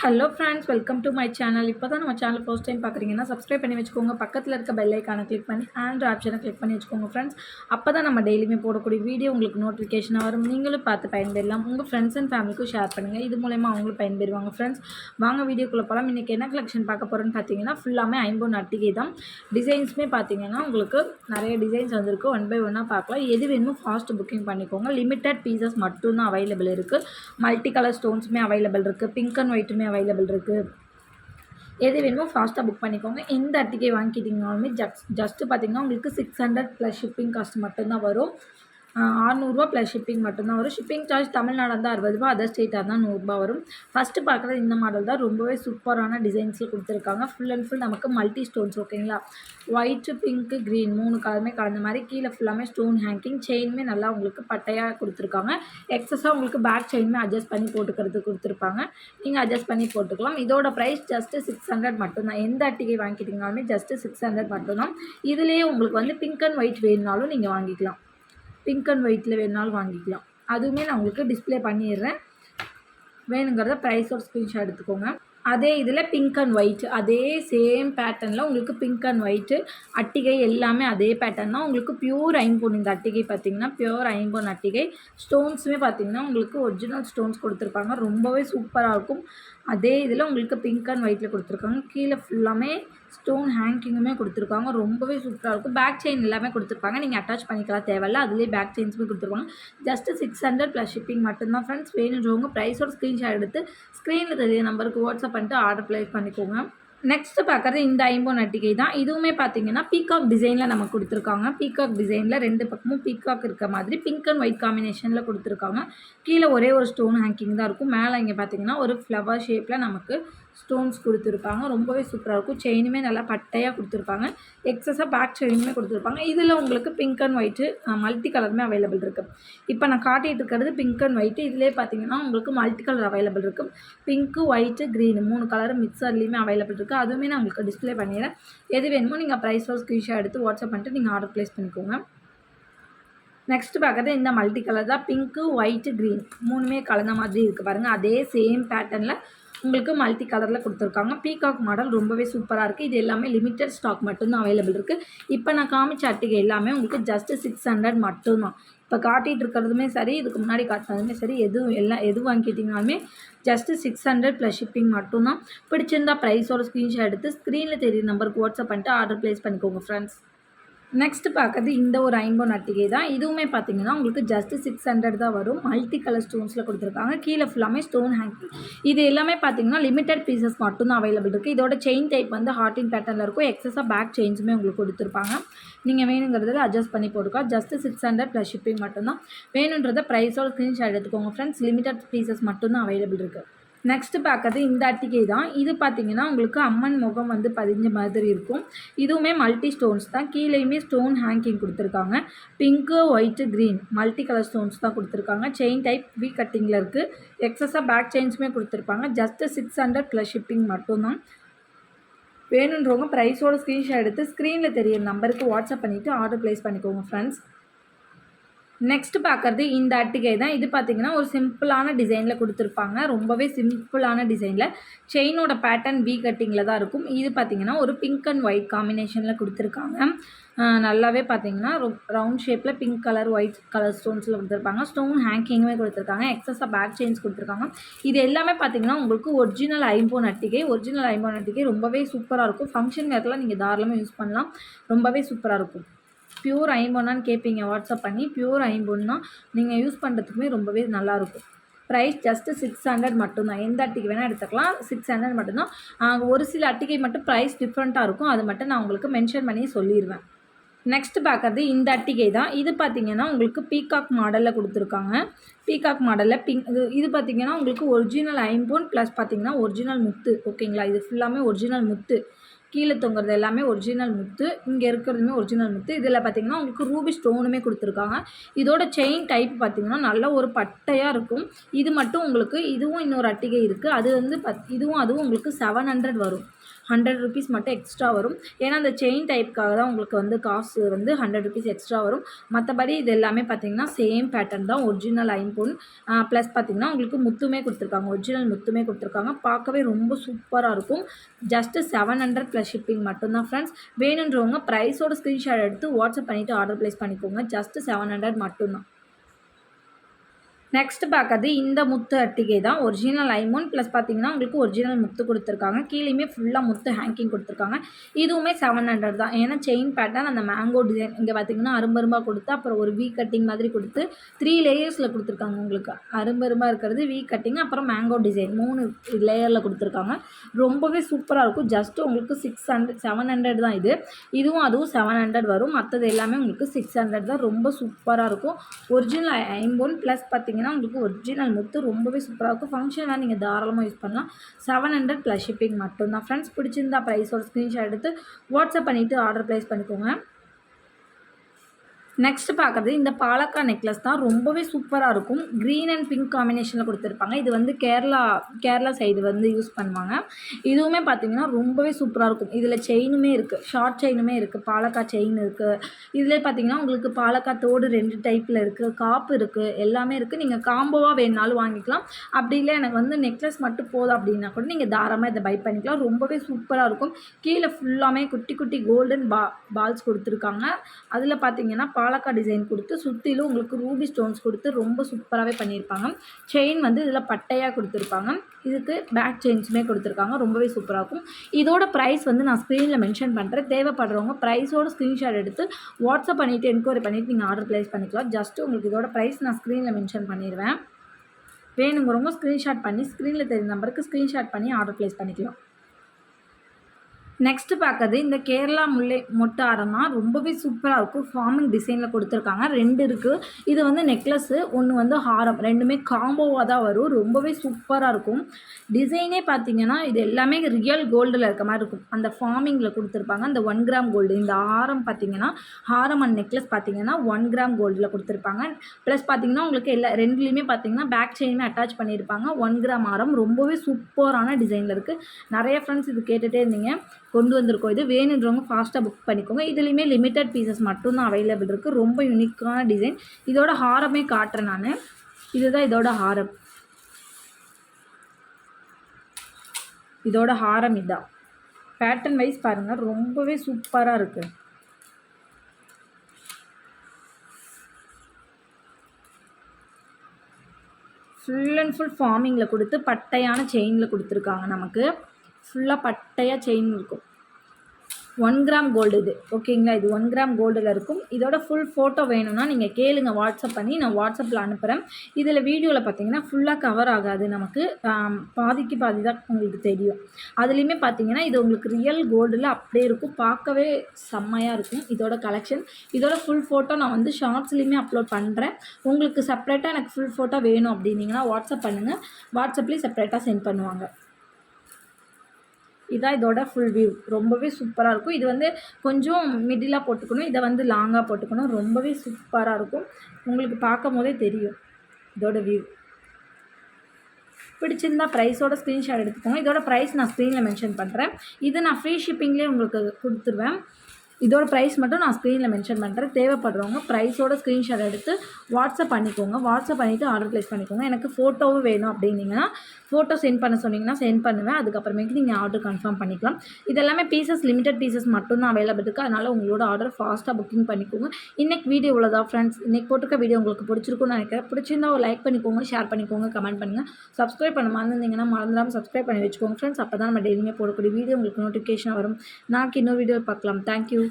Hello friends welcome to my channel இப்போ தான் நம்ம சேனல் ஃபர்ஸ்ட் டைம் பார்க்குறீங்கன்னா சப்ஸ்கிரைப் பண்ணி வச்சுக்கோங்க. பக்கத்தில் இருக்க பெல் ஐக்கானை கிளிக் பண்ணி ஆண்ட் ஆப்ஷனை கிளிக் பண்ணி வச்சுக்கோங்க ஃப்ரெண்ட்ஸ் அப்போ தான் நம்ம டெய்லியுமே போடக்கூடிய வீடியோ உங்களுக்கு நோட்டிஃபிகேஷனாக வரும். நீங்களும் பார்த்து பயன்பெறலாம். உங்கள் ஃப்ரெண்ட்ஸ் அண்ட் ஃபேமிலிக்கும் ஷேர் பண்ணுங்கள் இது மூலயமா அவங்களும் பயன்பெறுவாங்க ஃப்ரெண்ட்ஸ் வாங்க வீடியோக்குள்ளே போகலாம் இன்றைக்கி என்ன கலெக்ஷன் பார்க்க போகிறோன்னு பார்த்தீங்கன்னா ஃபுல்லாமே ஐம்பது அட்டிகை தான். டிசைன்ஸுமே பார்த்தீங்கன்னா உங்களுக்கு நிறைய டிசைன்ஸ் வந்திருக்கு. ஒன் பை ஒன்னாக பார்க்கலாம். எது வேணுமோ ஃபாஸ்ட் புக்கிங் பண்ணிக்கோங்க. லிமிட்டட் பீசஸ் மட்டும்தான் அவைலபிள் இருக்குது மல்டி கலர் ஸ்டோன்ஸுமே அவைலபிள் இருக்குது பிங்க் அண்ட் ஒயிட்டுமே அவைலபிள் இருக்குது எது வேணுமோ ஃபாஸ்ட்டாக புக் பண்ணிக்கோங்க. எந்த இடத்துக்கே வாங்கிக்கிட்டீங்கனாலுமே ஜஸ்ட் ஜஸ்ட்டு பார்த்தீங்கன்னா உங்களுக்கு six hundred plus shipping cost மட்டும்தான் வரும். ஆறுநூறுவா ப்ளஸ் ஷிப்பிங் மட்டும்தான் வரும். ஷிப்பிங் சார்ஜ் தமிழ்நாடு தான் அறுபது ரூபா அதர் ஸ்டேட்டாக இருந்தால் நூறுரூபா வரும். ஃபஸ்ட்டு பார்க்குறது இந்த மாடல் தான். ரொம்பவே சூப்பரான டிசைன்ஸில் கொடுத்துருக்காங்க. ஃபுல் அண்ட் ஃபுல் நமக்கு மல்டி ஸ்டோன்ஸ் ஓகேங்களா ஒயிட்டு பிங்க்கு க்ரீன் மூணு கலருமே கலந்த மாதிரி கீழே ஃபுல்லாமே ஸ்டோன் ஹேங்கிங் செயினுமே நல்லா உங்களுக்கு பட்டையாக கொடுத்துருக்காங்க. எக்ஸஸாக உங்களுக்கு பேக் செயினுமே அட்ஜஸ்ட் பண்ணி போட்டுக்கிறது கொடுத்துருப்பாங்க. நீங்கள் அட்ஜஸ்ட் பண்ணி போட்டுக்கலாம். இதோட ப்ரைஸ் ஜஸ்ட்டு சிக்ஸ் ஹண்ட்ரட் மட்டும்தான். எந்த அட்டிகை வாங்கிட்டீங்கனாலுமே ஜஸ்ட்டு சிக்ஸ் ஹண்ட்ரட் மட்டும்தான். இதுலேயே உங்களுக்கு வந்து பிங்க் அண்ட் ஒயிட் வேணுனாலும் நீங்கள் வாங்கிக்கலாம். பிங்க் அண்ட் ஒயிட்டில் வேணுனாலும் வாங்கிக்கலாம். அதுவுமே நான் உங்களுக்கு டிஸ்ப்ளே பண்ணிடுறேன். வேணுங்கிறத ப்ரைஸோட ஸ்க்ரீன்ஷாட் எடுத்துக்கோங்க. அதே இதில் பிங்க் அண்ட் ஒயிட் அதே சேம் பேட்டர்னில் உங்களுக்கு பிங்க் அண்ட் ஒயிட்டு அட்டிகை எல்லாமே அதே பேட்டர்ன் தான். உங்களுக்கு பியூர் ஐம்பொன் இந்த அட்டிகை பார்த்தீங்கன்னா பியூர் ஐம்பொன் அட்டிகை. ஸ்டோன்ஸுமே பார்த்தீங்கன்னா உங்களுக்கு ஒரிஜினல் ஸ்டோன்ஸ் கொடுத்துருப்பாங்க. ரொம்பவே சூப்பராக இருக்கும். அதே இதில் உங்களுக்கு பிங்க் அண்ட் ஒயிட்டில் கொடுத்துருக்காங்க. கீழே ஃபுல்லாமே ஸ்டோன் ஹேங்கிங்குமே கொடுத்துருக்காங்க. ரொம்பவே சூப்பராக இருக்கும். பேக் செயின் எல்லாமே கொடுத்துருப்பாங்க. நீங்கள் அட்டாச் பண்ணிக்கலாம். தேவையில்ல. அதுலேயே பேக் செயின்ஸுமே கொடுத்துருப்பாங்க. Just six hundred plus shipping மட்டும்தான் ஃப்ரெண்ட்ஸ் வேணுன்றவங்க ப்ரைஸோட ஸ்க்ரீன்ஷாட் எடுத்து ஸ்க்ரீனில் தெரிய நம்பருக்கு வாட்ஸ்அப் பண்ணிட்டு ஆர்டர் ப்ளேஸ் பண்ணிக்கோங்க. நெக்ஸ்ட்டு பார்க்குறது இந்த ஐம்பொன் அட்டிகை தான். இதுவுமே பார்த்தீங்கன்னா பீகாக் டிசைனில் நம்ம கொடுத்துருக்காங்க. பீகாக் டிசைனில் ரெண்டு பக்கமும் பீகாக் இருக்க மாதிரி பிங்க் அண்ட் ஒயிட் காம்பினேஷனில் கொடுத்துருக்காங்க. கீழே ஒரே ஒரு ஸ்டோன் ஹேங்கிங் தான் இருக்கும். மேலே இங்கே பார்த்தீங்கன்னா ஒரு ஃப்ளவர் ஷேப்பில் நமக்கு ஸ்டோன்ஸ் கொடுத்துருப்பாங்க ரொம்பவே சூப்பராக இருக்கும். செயினுமே நல்லா பட்டையாக கொடுத்துருப்பாங்க எக்ஸஸாக பேக் செயினுமே கொடுத்துருப்பாங்க. இதில் உங்களுக்கு பிங்க் அண்ட் ஒயிட்டு மல்டி கலருமே அவைலபிள் இருக்குது இப்போ நான் காட்டிகிட்டு இருக்கிறது பிங்க் அண்ட் ஒயிட்டு இதிலே பார்த்தீங்கன்னா உங்களுக்கு மல்டி கலர் அவைலபிள் இருக்குது பிங்க்கு ஒயிட்டு க்ரீனு மூணு கலர் மிக்சர்லேயுமே அவைலபிள் இருக்குது அதுவுமே நான் உங்களுக்கு டிஸ்ப்ளே பண்ணிடுறேன். எது வேணுமோ நீங்கள் ப்ரைஸோ ஸ்க்ரீன்ஷாட் எடுத்து வாட்ஸ்அப் பண்ணிட்டு நீங்கள் ஆர்டர் ப்ளேஸ் பண்ணிக்கோங்க. நெக்ஸ்ட் பார்க்குறது இந்த மல்டி கலர் தான் பிங்க்கு ஒயிட்டு க்ரீன் மூணுமே கலந்த மாதிரி இருக்குது பாருங்கள் அதே சேம் பேட்டர்னில் உங்களுக்கு மல்டி கலரில் கொடுத்துருக்காங்க. பீகாக் மாடல் ரொம்பவே சூப்பராக இருக்குது இது எல்லாமே லிமிட்டட் ஸ்டாக் மட்டும்தான் அவைலபிள் இருக்குது இப்போ நான் காமிச்ச அட்டிகை எல்லாமே உங்களுக்கு ஜஸ்ட்டு சிக்ஸ் ஹண்ட்ரட் மட்டும்தான். இப்போ காட்டிகிட்டு இருக்கிறதுமே சரி இதுக்கு முன்னாடி காட்டினதுமே சரி எதுவும் எல்லாம் எது வாங்கிட்டீங்கனாலுமே just six hundred plus shipping மட்டும்தான். பிடிச்சிருந்தா ப்ரைஸோட ஸ்க்ரீன்ஷாட் எடுத்து ஸ்க்ரீனில் தெரியுற நம்பருக்கு வாட்ஸ்அப் பண்ணிட்டு ஆர்டர் ப்ளேஸ் பண்ணிக்கோங்க ஃப்ரெண்ட்ஸ் நெக்ஸ்ட் பார்க்குறது இந்த ஒரு ஐம்பது நட்டிகை தான். இதுவுமே பார்த்தீங்கன்னா உங்களுக்கு ஜஸ்ட் சிக்ஸ் ஹண்ட்ரட் தான் வரும். மல்டி கலர் ஸ்டோன்ஸில் கொடுத்துருக்காங்க. கீழே ஃபுல்லாமே ஸ்டோன் ஹேங்கிங் இது எல்லாமே பார்த்தீங்கன்னா லிமிட்டட் பீசஸ் மட்டும்தான் அவைலபிள் இருக்குது இதோட செயின் டைப் வந்து ஹார்டின் பேட்டர்னில் இருக்கும். எக்ஸஸாக பேக் செயின்ஸுமே உங்களுக்கு கொடுத்துருப்பாங்க. நீங்கள் வேணுங்கிறதுல அட்ஜஸ்ட் பண்ணி போட்டுக்கலாம். Just six hundred plus shipping மட்டும்தான். வேணுன்றத ப்ரைஸோட ஸ்க்ரீன்ஷாட் எடுத்துக்கோங்க ஃப்ரெண்ட்ஸ் லிமிட்டட் பீசஸ் மட்டும்தான் அவைலபிள் இருக்குது நெக்ஸ்ட்டு பார்க்கறது இந்த அட்டிகை தான். இது பார்த்தீங்கன்னா உங்களுக்கு அம்மன் முகம் வந்து பதிஞ்ச மாதிரி இருக்கும். இதுவுமே மல்டி ஸ்டோன்ஸ் தான். கீழேயுமே ஸ்டோன் ஹேங்கிங் கொடுத்துருக்காங்க. Pink white green multi colour stones தான் கொடுத்துருக்காங்க. செயின் டைப் வி கட்டிங்கில் இருக்குது எக்ஸஸாக பேக் செயின்ஸுமே கொடுத்துருப்பாங்க. Just six hundred plus shipping மட்டும்தான். வேணுன்றவங்க ப்ரைஸோட ஸ்க்ரீன்ஷாட் எடுத்து ஸ்க்ரீனில் தெரியிற நம்பருக்கு வாட்ஸ்அப் பண்ணிவிட்டு ஆர்டர் ப்ளேஸ் பண்ணிக்கோங்க ஃப்ரெண்ட்ஸ் நெக்ஸ்ட் பார்க்குறது இந்த அட்டிகை தான். இது பார்த்திங்கன்னா ஒரு சிம்பிளான டிசைனில் கொடுத்துருப்பாங்க. ரொம்பவே சிம்பிளான டிசைனில். செயினோட பேட்டர்ன் வி கட்டிங்கில் தான் இருக்கும். இது பார்த்திங்கன்னா ஒரு பிங்க் அண்ட் ஒயிட் காம்பினேஷனில் கொடுத்துருக்காங்க. நல்லாவே பார்த்தீங்கன்னா ரவுண்ட் ஷேப்பில் பிங்க் கலர் ஒயிட் கலர் ஸ்டோன்ஸில் கொடுத்துருப்பாங்க. ஸ்டோன் ஹேங்கிங்குமே கொடுத்துருக்காங்க. எக்ஸஸாக பேக் செயின்ஸ் கொடுத்துருக்காங்க. இது எல்லாமே பார்த்தீங்கன்னா உங்களுக்கு ஒரிஜினல் ஐம்போன் அட்டிகை. ஒரிஜினல் ஐம்போன் அட்டிகை ரொம்பவே சூப்பராக இருக்கும். ஃபங்க்ஷன் வேர்த்தில் நீங்கள் தாராளமாக யூஸ் பண்ணலாம். ரொம்பவே சூப்பராக இருக்கும். பியூர் ஐம்பொன்னான்னு கேட்பீங்க வாட்ஸ்அப் பண்ணி பியூர் ஐம்பொன்னா நீங்கள் யூஸ் பண்ணுறதுக்குமே ரொம்பவே நல்லாயிருக்கும் ப்ரைஸ் ஜஸ்ட்டு சிக்ஸ் ஹண்ட்ரட் மட்டும்தான். எந்த அட்டிக்கு வேணால் எடுத்துக்கலாம். சிக்ஸ் ஹண்ட்ரட் மட்டும்தான். ஒரு சில அட்டிகை மட்டும் ப்ரைஸ் டிஃப்ரெண்ட்டாக இருக்கும். அது மட்டும் நான் உங்களுக்கு மென்ஷன் பண்ணி சொல்லிடுவேன் நெக்ஸ்ட் பார்க்குறது இந்த அட்டிகை தான். இது பார்த்திங்கன்னா உங்களுக்கு பீகாக் மாடலில் கொடுத்துருக்காங்க. பீகாக் மாடலில் பிங்க் இது இது பார்த்திங்கன்னா உங்களுக்கு ஒரிஜினல் ஐம்போன் ப்ளஸ் பார்த்திங்கன்னா ஒரிஜினல் முத்து. ஓகேங்களா இது ஃபுல்லாமே ஒரிஜினல் முத்து. கீழே தொங்குறது எல்லாமே ஒரிஜினல் முத்து இங்கே இருக்கிறதுமே ஒரிஜினல் முத்து. இதில் பார்த்தீங்கன்னா உங்களுக்கு ரூபி ஸ்டோனுமே கொடுத்துருக்காங்க. இதோட செயின் டைப் பார்த்திங்கன்னா நல்ல ஒரு பட்டையாக இருக்கும். இது மட்டும் உங்களுக்கு இதுவும் இன்னொரு அட்டிகை இருக்குது அது வந்து பத் இதுவும் அதுவும் உங்களுக்கு செவன் ஹண்ட்ரட் வரும். ஹண்ட்ரட் ருபீஸ் மட்டும் எக்ஸ்ட்ரா வரும். ஏன்னா அந்த செயின் டைப்புக்காக தான் உங்களுக்கு வந்து காசு வந்து ஹண்ட்ரட் ருபீஸ் எக்ஸ்ட்ரா வரும். மற்றபடி இது எல்லாமே பார்த்தீங்கன்னா சேம் பேட்டர்ன் தான். ஒரிஜினல் ஐம்பொன் ப்ளஸ் பார்த்தீங்கன்னா உங்களுக்கு முத்துமே கொடுத்துருக்காங்க. ஒரிஜினல் முத்துமே கொடுத்துருக்காங்க. பார்க்கவே ரொம்ப சூப்பராக இருக்கும். Just seven hundred plus shipping மட்டும்தான் ஃப்ரெண்ட்ஸ் வேணுன்றவங்க ப்ரைஸோட ஸ்க்ரீன்ஷாட் எடுத்து வாட்ஸ்அப் பண்ணிவிட்டு ஆர்டர் ப்ளேஸ் பண்ணிக்கோங்க. ஜஸ்ட்டு செவன் ஹண்ட்ரட் மட்டும்தான். நெக்ஸ்ட் பார்க்கறது இந்த முத்து அட்டிகை தான். ஒரிஜினல் ஐமோன் ப்ளஸ் பார்த்தீங்கன்னா உங்களுக்கு ஒரிஜினல் முத்து கொடுத்துருக்காங்க. கீழேயுமே ஃபுல்லாக முத்து ஹேங்கிங் கொடுத்துருக்காங்க. இதுவுமே செவன் ஹண்ட்ரட் தான். ஏன்னா செயின் பேட்டர்ன் அந்த மேங்கோ டிசைன் இங்கே பார்த்தீங்கன்னா அரும்பரும்பாக கொடுத்து அப்புறம் ஒரு வீ கட்டிங் மாதிரி கொடுத்து த்ரீ லேயர்ஸில் கொடுத்துருக்காங்க உங்களுக்கு. அரும்பரும்பாக இருக்கிறது வீ கட்டிங் அப்புறம் மேங்கோ டிசைன் மூணு லேயரில் கொடுத்துருக்காங்க. ரொம்பவே சூப்பராக இருக்கும். ஜஸ்ட் உங்களுக்கு சிக்ஸ் ஹண்ட்ரட் செவன் ஹண்ட்ரட் தான் இது. இதுவும் அதுவும் செவன் ஹண்ட்ரட் வரும். மற்றது எல்லாமே உங்களுக்கு சிக்ஸ் ஹண்ட்ரட் தான். ரொம்ப சூப்பராக இருக்கும். ஒரிஜினல் ஐம்போன் ப்ளஸ் பார்த்தீங்கன்னா உங்களுக்கு ஒரிஜினல் முத்து ரொம்பவே சூப்பராக இருக்கும். ஃபங்க்ஷனாக நீங்கள் தாராளமாக யூஸ் பண்ணலாம். செவன் ஹண்ட்ரட் ப்ளஸ் ஷிப்பிங் மட்டும்தான். ஃப்ரெண்ட்ஸ் பிடிச்சிருந்தா ப்ரைஸோட ஸ்க்ரீன்ஷாட் எடுத்து வாட்ஸ்அப் பண்ணிவிட்டு ஆர்டர் ப்ளேஸ் பண்ணிக்கோங்க. நெக்ஸ்ட் பார்க்குறது இந்த பாலக்கா நெக்லஸ் தான் ரொம்பவே சூப்பராக இருக்கும். க்ரீன் அண்ட் பிங்க் காம்பினேஷனில் கொடுத்துருப்பாங்க. இது வந்து கேரளா கேரளா சைடு வந்து யூஸ் பண்ணுவாங்க. இதுவுமே பார்த்தீங்கன்னா ரொம்பவே சூப்பராக இருக்கும். இதில் செயினுமே இருக்குது ஷார்ட் செயினுமே இருக்குது பாலக்கா செயின் இருக்குது இதில் பார்த்தீங்கன்னா உங்களுக்கு பாலக்கா தோடு ரெண்டு டைப்பில் இருக்குது காப்பு இருக்குது எல்லாமே இருக்குது நீங்கள் காம்போவாக வேணுனாலும் வாங்கிக்கலாம். அப்படி இல்லை எனக்கு வந்து நெக்லஸ் மட்டும் போதும் அப்படின்னா கூட நீங்கள் தாராளமாக இதை பை பண்ணிக்கலாம். ரொம்பவே சூப்பராக இருக்கும். கீழே ஃபுல்லாமே குட்டி குட்டி கோல்டன் பா பால்ஸ் கொடுத்துருக்காங்க. அதில் பார்த்தீங்கன்னா பாலக்கா டிசைன் கொடுத்து சுற்றிலும் உங்களுக்கு ரூபி ஸ்டோன்ஸ் கொடுத்து ரொம்ப சூப்பராகவே பண்ணியிருப்பாங்க. செயின் வந்து இதில் பட்டையாக கொடுத்துருப்பாங்க. இதுக்கு பேக் செயின்ஸுமே கொடுத்துருக்காங்க. ரொம்பவே சூப்பராக இருக்கும். இதோட ப்ரைஸ் வந்து நான் ஸ்க்ரீனில் மென்ஷன் பண்ணுறேன் தேவைப்படுறவங்க ப்ரைஸோட ஸ்க்ரீன்ஷாட் எடுத்து வாட்ஸ்அப் பண்ணிவிட்டு என்கொயரி பண்ணிவிட்டு நீங்கள் ஆர்டர் ப்ளேஸ் பண்ணிக்கலாம். ஜஸ்ட்டு உங்களுக்கு இதோட ப்ரைஸ் நான் ஸ்க்ரீனில் மென்ஷன் பண்ணிடுவேன் வேணுங்கிறவங்க ஸ்க்ரீன்ஷாட் பண்ணி ஸ்க்ரீனில் தெரியும் நம்பருக்கு ஸ்க்ரீன்ஷாட் பண்ணி ஆர்டர் ப்ளேஸ் பண்ணிக்கலாம். நெக்ஸ்ட்டு பார்க்கறது இந்த கேரளா முல்லை மொட்டை ஆரம் தான் ரொம்பவே சூப்பராக இருக்கும். ஃபார்மிங் டிசைனில் கொடுத்துருக்காங்க. ரெண்டு இருக்குது இது வந்து நெக்லஸ்ஸு ஒன்று வந்து ஹாரம். ரெண்டுமே காம்போவாக தான் வரும். ரொம்பவே சூப்பராக இருக்கும். டிசைனே பார்த்தீங்கன்னா இது எல்லாமே ரியல் கோல்டில் இருக்க மாதிரி இருக்கும். அந்த ஃபார்மிங்கில் கொடுத்துருப்பாங்க. அந்த ஒன் கிராம் கோல்டு இந்த ஹாரம் பார்த்தீங்கன்னா ஹாரம் அண்ட் நெக்லஸ் பார்த்தீங்கன்னா ஒன் கிராம் கோல்டில் கொடுத்துருப்பாங்க. ப்ளஸ் பார்த்தீங்கன்னா உங்களுக்கு எல்லா ரெண்டுலேயுமே பார்த்தீங்கன்னா பேக் செயினுமே அட்டாச் பண்ணியிருப்பாங்க. ஒன் கிராம் ஆரம் ரொம்பவே சூப்பரான டிசைனில் இருக்குது நிறைய ஃப்ரெண்ட்ஸ் இது கேட்டுகிட்டே இருந்தீங்க. கொண்டு வந்திருக்கோம். இது வேணுன்றவங்க ஃபாஸ்ட்டாக புக் பண்ணிக்கோங்க. இதுலேயுமே லிமிட்டட் பீசஸ் மட்டும்தான் அவைலபிள் இருக்குது ரொம்ப யூனிக்கான டிசைன் இதோட ஹாரமே காட்டுறேன் நான். இதுதான் இதோட ஹாரம். இதோட ஹாரம் இதான். பேட்டர்ன் வைஸ் பாருங்கள் ரொம்பவே சூப்பராக இருக்குது ஃபுல் அண்ட் ஃபுல் ஃபார்மிங்கில் கொடுத்து பட்டையான செயினில் கொடுத்துருக்காங்க நமக்கு. ஃபுல்லாக பட்டையாக செயின் இருக்கும். ஒன் கிராம் கோல்டு இது. ஓகேங்களா இது ஒன் கிராம் கோல்டில் இருக்கும். இதோட ஃபுல் ஃபோட்டோ வேணும்னா நீங்கள் கேளுங்க வாட்ஸ்அப் பண்ணி நான் வாட்ஸ்அப்பில் அனுப்புகிறேன் இதில் வீடியோவில் பார்த்தீங்கன்னா ஃபுல்லாக கவர் ஆகாது நமக்கு. பாதிக்கு பாதி தான் உங்களுக்கு தெரியும். அதுலேயுமே பார்த்தீங்கன்னா இது உங்களுக்கு ரியல் கோல்டில் அப்படியே இருக்கும். பார்க்கவே செம்மையாக இருக்கும் இதோட கலெக்ஷன் இதோட ஃபுல் ஃபோட்டோ நான் வந்து ஷார்ட்ஸ்லேயுமே அப்லோட் பண்ணுறேன் உங்களுக்கு செப்பரேட்டாக எனக்கு ஃபுல் ஃபோட்டோ வேணும் அப்படின்னீங்கன்னா வாட்ஸ்அப் பண்ணுங்கள் வாட்ஸ்அப்லேயும் செப்பரேட்டாக சென்ட் பண்ணுவாங்க. இதான் இதோட ஃபுல் வியூ ரொம்பவே சூப்பராக இருக்கும். இது வந்து கொஞ்சம் மிடிலாக போட்டுக்கணும். இதை வந்து லாங்காக போட்டுக்கணும். ரொம்பவே சூப்பராக இருக்கும். உங்களுக்கு பார்க்கும் போதே தெரியும் இதோட வியூ பிடிச்சிருந்தா ப்ரைஸோட ஸ்க்ரீன்ஷாட் எடுத்துக்கோங்க. இதோட ப்ரைஸ் நான் ஸ்க்ரீனில் மென்ஷன் பண்ணுறேன் இது நான் ஃப்ரீ ஷிப்பிங்லேயே உங்களுக்கு கொடுத்துருவேன். இதோட ப்ரைஸ் மட்டும் நான் ஸ்க்ரீனில் மென்ஷன் பண்ணுறேன் தேவைப்படுறவங்க ப்ரைஸோட ஸ்க்ரீன்ஷாட் எடுத்து வாட்ஸ்அப் பண்ணிக்கோங்க. வாட்ஸ்அப் பண்ணிவிட்டு ஆர்டர் ப்ளேஸ் பண்ணிக்கோங்க. எனக்கு ஃபோட்டோவும் வேணும் அப்படின்னீங்கன்னா ஃபோட்டோ சென்ட் பண்ண சொன்னீங்கன்னா சென்ட் பண்ணுவேன். அதுக்கப்புறமேக்கு நீங்கள் ஆர்டர் கன்ஃபார்ம் பண்ணிக்கலாம். இதெல்லாமே பீசஸ் லிமிட்டட் பீசஸ் மட்டும் தான் அவைலபிள் இருக்குது அதனால் உங்களோட ஆர்டர் ஃபாஸ்ட்டாக புக்கிங் பண்ணிக்கோங்க. இன்றைக்கி வீடியோ இவ்வளோதான் ஃப்ரெண்ட்ஸ் இன்றைக்கி போட்டிருக்க வீடியோ உங்களுக்கு பிடிச்சிருக்கும்னு நினைக்கிறேன். பிடிச்சிருந்தா ஒரு லைக் பண்ணிக்கோங்க ஷேர் பண்ணிக்கோங்க கமெண்ட் பண்ணுங்கள் சப்ஸ்கிரைப் பண்ண மறந்துருந்தீங்கன்னா மறந்துடாமல் சப்ஸ்கிரைப் பண்ணி வச்சுக்கோங்க. ஃப்ரெண்ட்ஸ் அப்போ தான் நம்ம டெய்லியுமே போடக்கூடிய வீடியோ உங்களுக்கு நோட்டிஃபிகேஷன் வரும். நாளைக்கு இன்னொரு வீடியோ பார்க்கலாம். தேங்க்யூ